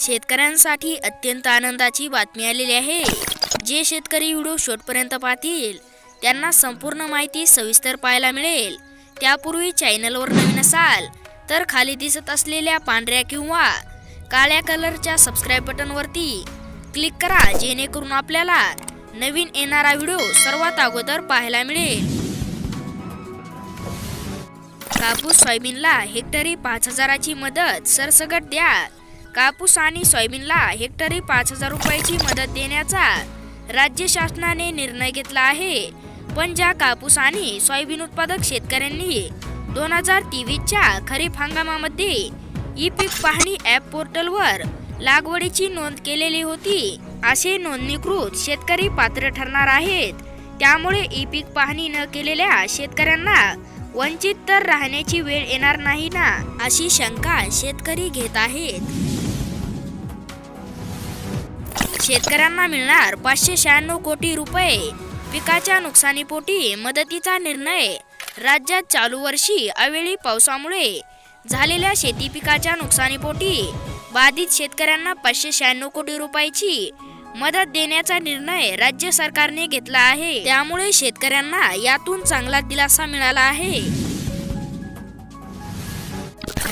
शेतकऱ्यांसाठी अत्यंत आनंदाची बातमी आलेली आहे. जे शेतकरी व्हिडिओ शेवटपर्यंत पाहतील त्यांना संपूर्ण माहिती सविस्तर पाहायला मिळेल. त्यापूर्वी चॅनलवर नवीन असाल तर खाली दिसत असलेल्या पांढऱ्या किंवा काळ्या कलरच्या सबस्क्राईब बटनवरती क्लिक करा जेणेकरून आपल्याला नवीन येणारा व्हिडिओ सर्वात अगोदर पाहायला मिळेल. कापूस सोयाबीनला हेक्टरी पाच हजाराची मदत सरसगट द्या. कापूस आणि सोयाबीनला हेक्टरी पाच हजार रुपयाची मदत देण्याचा राज्य शासनाने निर्णय घेतला आहे. पण ज्या कापूस आणि सोयाबीन उत्पादक शेतकऱ्यांनी दोन हजार तेवीसच्या खरीप हंगामामध्ये ई पीक पाहणी ॲप पोर्टलवर लागवडीची नोंद केलेली होती असे नोंदणीकृत शेतकरी पात्र ठरणार आहेत. त्यामुळे ई पीक पाहणी न केलेल्या शेतकऱ्यांना वंचित तर राहण्याची वेळ येणार नाही ना अशी शंका शेतकरी घेत आहेत. शेतकऱ्यांना मिळणार पाचशे शहाण्णव कोटी रुपये. पिकाच्या नुकसानीपोटी मदतीचा निर्णय. राज्यात चालू वर्षी अवेळी पावसामुळे झालेल्या शेती पिकाच्या नुकसानीपोटी बाधित शेतकऱ्यांना पाचशे शहाण्णव कोटी रुपयाची मदत देण्याचा निर्णय राज्य सरकारने घेतला आहे. त्यामुळे शेतकऱ्यांना यातून चांगला दिलासा मिळाला आहे.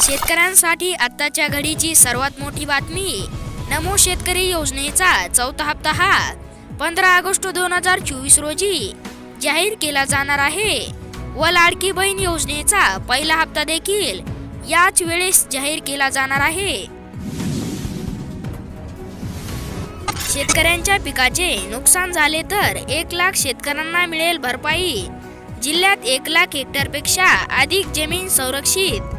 शेतकऱ्यांसाठी आत्ताच्या घडीची सर्वात मोठी बातमी नमो शेतकरी योजनेचा चौथा हप्ता हा पंधरा ऑगस्ट दोन हजार चोवीस रोजी जाहीर केला जाणार आहे. व लाडकी बहीण योजनेचा पहिला हप्ता देखील याच वेळेस जाहीर केला जाणार आहे. शेतकऱ्यांच्या पिकाचे नुकसान झाले तर एक लाख शेतकऱ्यांना मिळेल भरपाई. जिल्ह्यात एक लाख हेक्टरपेक्षा अधिक जमीन संरक्षित